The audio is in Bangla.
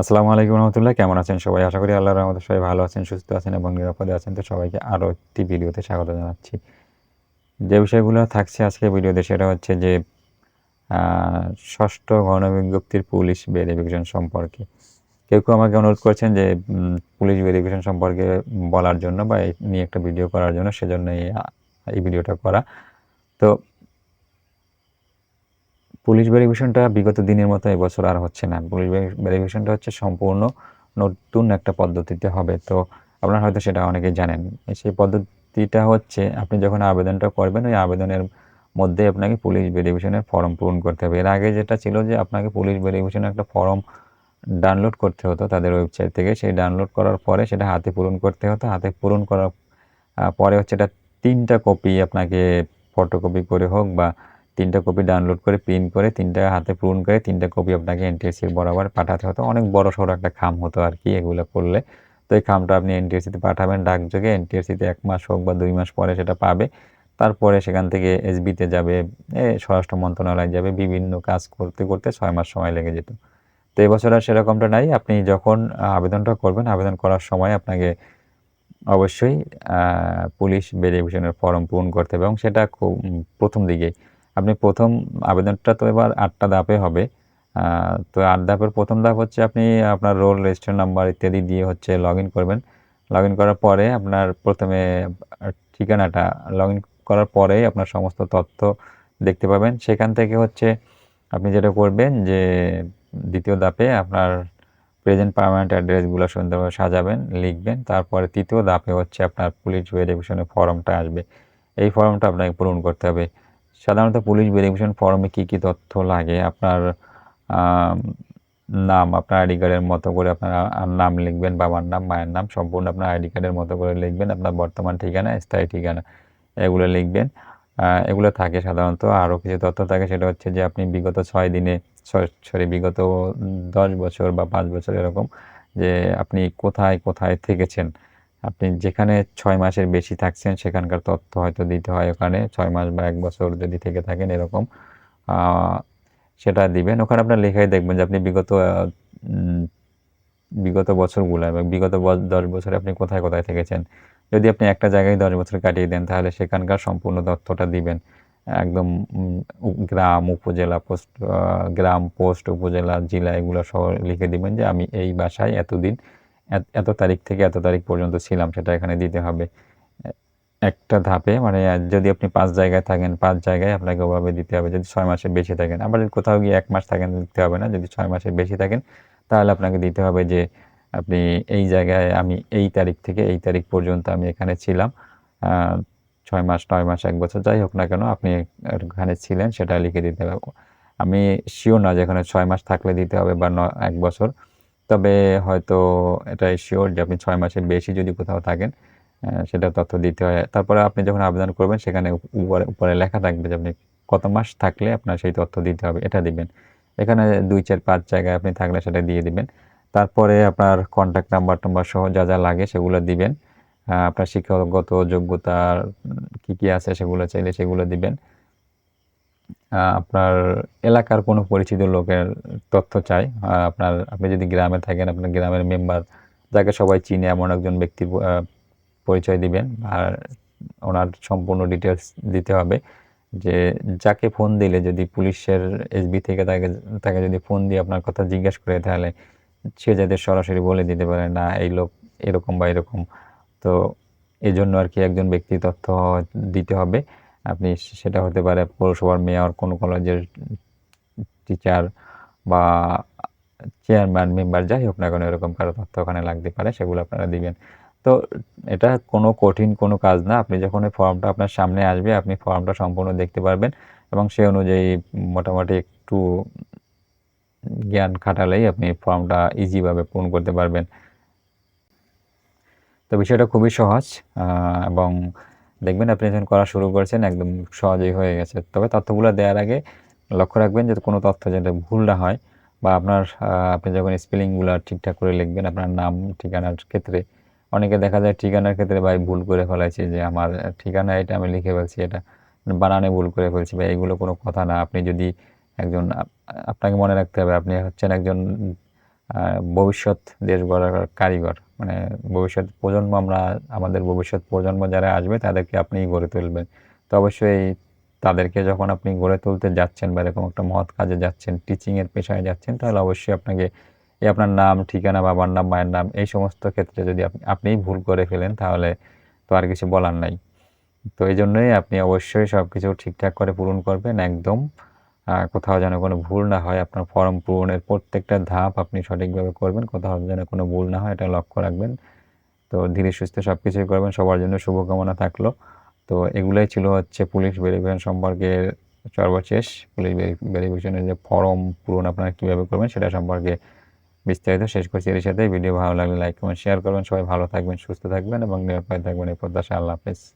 আসসালামু আলাইকুম রহমতুল্লাহ। কেমন আছেন সবাই? আশা করি আল্লাহর রহমতে সবাই ভালো আছেন, সুস্থ আছেন এবং নিরাপদে আছেন। তো সবাইকে আরও একটি ভিডিওতে স্বাগত জানাচ্ছি। যে বিষয়গুলো থাকছে আজকে ভিডিওতে সেটা হচ্ছে যে ষষ্ঠ গণবিজ্ঞপ্তির পুলিশ ভেরিফিকেশন সম্পর্কে। কেউ কেউ আমাকে অনুরোধ করছেন যে পুলিশ ভেরিফিকেশন সম্পর্কে বলার জন্য বা এই নিয়ে একটা ভিডিও করার জন্য সেজন্য এই ভিডিওটা করা। তো পুলিশ ভেরিফিকেশনটা বিগত দিনের মতো এবছর আর হচ্ছে না। পুলিশ ভেরিফিকেশনটা হচ্ছে সম্পূর্ণ নতুন একটা পদ্ধতিতে হবে। তো আপনারা হয়তো সেটা অনেকেই জানেন। সেই পদ্ধতিটা হচ্ছে আপনি যখন আবেদনটা করবেন, ওই আবেদনের মধ্যে আপনাকে পুলিশ ভেরিফিকেশনের ফর্ম পূরণ করতে হবে। এর আগে যেটা ছিল যে আপনাকে পুলিশ ভেরিফিকেশনের একটা ফর্ম ডাউনলোড করতে হতো তাদের ওয়েবসাইট থেকে। সেই ডাউনলোড করার পরে সেটা হাতে পূরণ করতে হতো। হাতে পূরণ করার পরে হচ্ছে এটা তিনটা কপি আপনাকে ফটোকপি করে হোক বা তিনটা কপি ডাউনলোড করে প্রিন্ট করে, তিনটা হাতে পূরণ করে, তিনটা কপি আপনাকে এনটিএসসির বরাবর পাঠাতে হতো অনেক বড় সড়ো একটা খাম হতো আর কি এগুলো করলে। তো এই খামটা আপনি এনটিএসসিতে পাঠাবেন ডাকযোগে এনটিএসসিতে এক মাস হোক বা দুই মাস পরে সেটা পাবে। তারপরে সেখান থেকে এসবিতে যাবে স্বরাষ্ট্র মন্ত্রণালয় যাবে, বিভিন্ন কাজ করতে করতে ছয় মাস সময় লেগে যেত। তো এবছর আর সেরকমটা নাই। আপনি যখন আবেদনটা করবেন, আবেদন করার সময় আপনাকে অবশ্যই পুলিশ ভেরিফিকেশনের ফর্ম পূরণ করতে হবে এবং সেটা খুব প্রথম দিকেই আপনি প্রথম আবেদনটা তো এবার আটটা ধাপে হবে। তো আট ধাপের প্রথম ধাপ হচ্ছে আপনি আপনার রোল, রেজিস্টার নাম্বার ইত্যাদি দিয়ে হচ্ছে লগ ইন করবেন। লগ ইন করার পরে আপনার প্রথমে ঠিকানাটা লগ ইন করার পরেই আপনার সমস্ত তথ্য দেখতে পাবেন। সেখান থেকে হচ্ছে আপনি যেটা করবেন যে, দ্বিতীয় ধাপে আপনার প্রেজেন্ট পার্মানেন্ট অ্যাড্রেসগুলো সুন্দরভাবে সাজাবেন, লিখবেন। তারপরে তৃতীয় ধাপে হচ্ছে আপনার পুলিশ ভেরিফিকেশনের ফর্মটা আসবে। এই ফর্মটা আপনাকে পূরণ করতে হবে। সাধারণত পুলিশ ভেরিফিকেশন ফর্মে কী কী তথ্য লাগে? আপনার নাম, আপনার আইডি কার্ডের মতো করে আপনার নাম লিখবেন, বাবার নাম, মায়ের নাম, সম্পূর্ণ আপনার আইডি কার্ডের মতো করে লিখবেন, আপনার বর্তমান ঠিকানা, স্থায়ী ঠিকানা, এগুলো লিখবেন। এগুলো থাকে সাধারণত। আরও কিছু তথ্য থাকে, সেটা হচ্ছে যে আপনি বিগত ছয় দিনে সরি, বিগত দশ বছর বা পাঁচ বছর এরকম, যে আপনি কোথায় কোথায় থেকেছেন? আপনি যেখানে ছয় মাসের বেশি থাকছেন, সেখানকার তথ্য হয়তো দিতে হয় ওখানে। ছয় মাস বা এক বছর যদি থেকে থাকেন এরকম সেটা দিবেন। ওখানে আপনার লেখাই দেখবেন যে আপনি বিগত বিগত বছরগুলো এবং বিগত দশ বছরে আপনি কোথায় কোথায় থেকেছেন, যদি আপনি একটা জায়গায় দশ বছর কাটিয়ে দেন, তাহলে সেখানকার সম্পূর্ণ তথ্যটা দিবেন। একদম গ্রাম, উপজেলা পোস্ট গ্রাম পোস্ট, উপজেলা, জেলা, এগুলো সহ লিখে দিবেন যে আমি এই বাসায় এতদিন এত- তারিখ থেকে এত তারিখ পর্যন্ত ছিলাম, সেটা এখানে দিতে হবে। একটা ধাপে মানে যদি আপনি পাঁচ জায়গায় থাকেন, পাঁচ জায়গায় আপনাকে ওভাবে দিতে হবে। যদি ছয় মাসের বেশি থাকেন, আবার কোথাও গিয়ে এক মাস থাকেন, দিতে হবে না। যদি ছয় মাসের বেশি থাকেন, তাহলে আপনাকে দিতে হবে যে, আপনি এই জায়গায় আমি এই তারিখ থেকে এই তারিখ পর্যন্ত আমি এখানে ছিলাম। ছয় মাস, নয় মাস, এক বছর, যাই হোক না কেন, আপনি এখানে ছিলেন, সেটা লিখে দিতে হবে। আমি শিওর না যে এখানে ছয় মাস থাকলে দিতে হবে বা ন, এক বছর। তবে হয়তো এটা শিওর যে আপনি ছয় মাসের বেশি যদি কোথাও থাকেন সেটা তথ্য দিতে হয়। তারপরে আপনি যখন আবেদন করবেন, সেখানে উপরে উপরে লেখা থাকবে যে আপনি কত মাস থাকলে আপনার সেই তথ্য দিতে হবে, এটা দিবেন। এখানে দুই চার পাঁচ জায়গায় আপনি থাকলে সেটা দিয়ে দিবেন। তারপরে আপনার কন্ট্যাক্ট নাম্বার টাম্বার সহ যা যা লাগে সেগুলো দিবেন। আপনার শিক্ষাগত যোগ্যতা কি কি আছে সেগুলো চাইলে সেগুলো দিবেন। আপনার এলাকার কোনো পরিচিত লোকের তথ্য চাই। আপনার আপনি যদি গ্রামে থাকেন আপনার গ্রামের মেম্বার যাকে সবাই চিনে এমন একজন ব্যক্তির আহ, পরিচয় দিবেন আর ওনার সম্পূর্ণ ডিটেলস দিতে হবে যে যাকে ফোন দিলে যদি পুলিশের এসবি থেকে তাকে তাকে যদি ফোন দিয়ে আপনার কথা জিজ্ঞেস করে তাহলে সে যাতে সরাসরি বলে দিতে পারে না এই লোক এরকম বা এরকম। তো এই জন্য আর কি একজন ব্যক্তি তথ্য দিতে হবে। আপনি সেটা হতে পারে পৌরসভার মেয়র, কোনো কলেজের টিচার বা চেয়ারম্যান, মেম্বার, যাই হোক না কেন, এরকম কারও তথ্য ওখানে লাগতে পারে, সেগুলো আপনারা দিবেন। তো এটা কোনো কঠিন কোনো কাজ না, আপনি যখন এই ফর্মটা আপনার সামনে আসবে, আপনি ফর্মটা সম্পূর্ণ দেখতে পারবেন এবং সে অনুযায়ী মোটামুটি একটু জ্ঞান খাটালেই আপনি ফর্মটা ইজিভাবে পূরণ করতে পারবেন। তো বিষয়টা খুবই সহজ এবং দেখবেন আপনি যখন করা শুরু করেছেন, একদম সহজেই হয়ে গেছে। তবে তথ্যগুলো দেওয়ার আগে লক্ষ্য রাখবেন যে কোনো তথ্য যাতে ভুল না হয় বা আপনার আপনি যখন স্পেলিংগুলো ঠিকঠাক করে লিখবেন, আপনার নাম, ঠিকানার ক্ষেত্রে। অনেকে দেখা যায় ঠিকানার ক্ষেত্রে, ভাই, ভুল করে ফেলাইছে যে আমার ঠিকানা এটা, আমি লিখে ফেলছি এটা। বানানে ভুল করে ফেলছি বা এইগুলো কোনো কথা না। আপনি যদি একজন আপনাকে মনে রাখতে হবে, আপনি হচ্ছেন একজন ভবিষ্যৎ দেশ গড়ার কারিগর। মানে ভবিষ্যৎ প্রজন্ম, আমরা আমাদের ভবিষ্যৎ প্রজন্ম যারা আসবে, তাদেরকে আপনিই গড়ে তুলবেন। তো অবশ্যই তাদেরকে যখন আপনি গড়ে তুলতে যাচ্ছেন বা এরকম একটা মহৎ কাজে যাচ্ছেন টিচিংয়ের পেশায় যাচ্ছেন, তাহলে অবশ্যই আপনাকে এই আপনার নাম, ঠিকানা বাবার নাম, মায়ের নাম, এই সমস্ত ক্ষেত্রে যদি আপনি, আপনিই ভুল করে ফেলেন, তাহলে তো আর কিছু বলার নাই। তো এই জন্যই আপনি অবশ্যই সব কিছু ঠিকঠাক করে পূরণ করবেন, একদম কোথাও যেন কোনো ভুল না হয়, আপনার ফর্ম পূরণের প্রত্যেকটা ধাপ আপনি সঠিকভাবে করবেন, কোথাও যেন কোনো ভুল না হয়, এটা লক্ষ্য রাখবেন। তো ধীরে সুস্থে সব কিছুই করবেন, সবার জন্য শুভকামনা থাকল। তো এগুলোই ছিল হচ্ছে পুলিশ ভেরিফিকেশন সম্পর্কে সর্বশেষ। পুলিশ ভেরিফিকেশনের যে ফর্ম পূরণ আপনারা কীভাবে করবেন সেটা সম্পর্কে বিস্তারিত শেষ করছি এর সাথে ভিডিও ভালো লাগলে লাইক, কমেন্ট, শেয়ার করবেন। সবাই ভালো থাকবেন, সুস্থ থাকবেন এবং নিরাপদে থাকবেন এই প্রত্যাশা। আল্লাহ হাফেজ।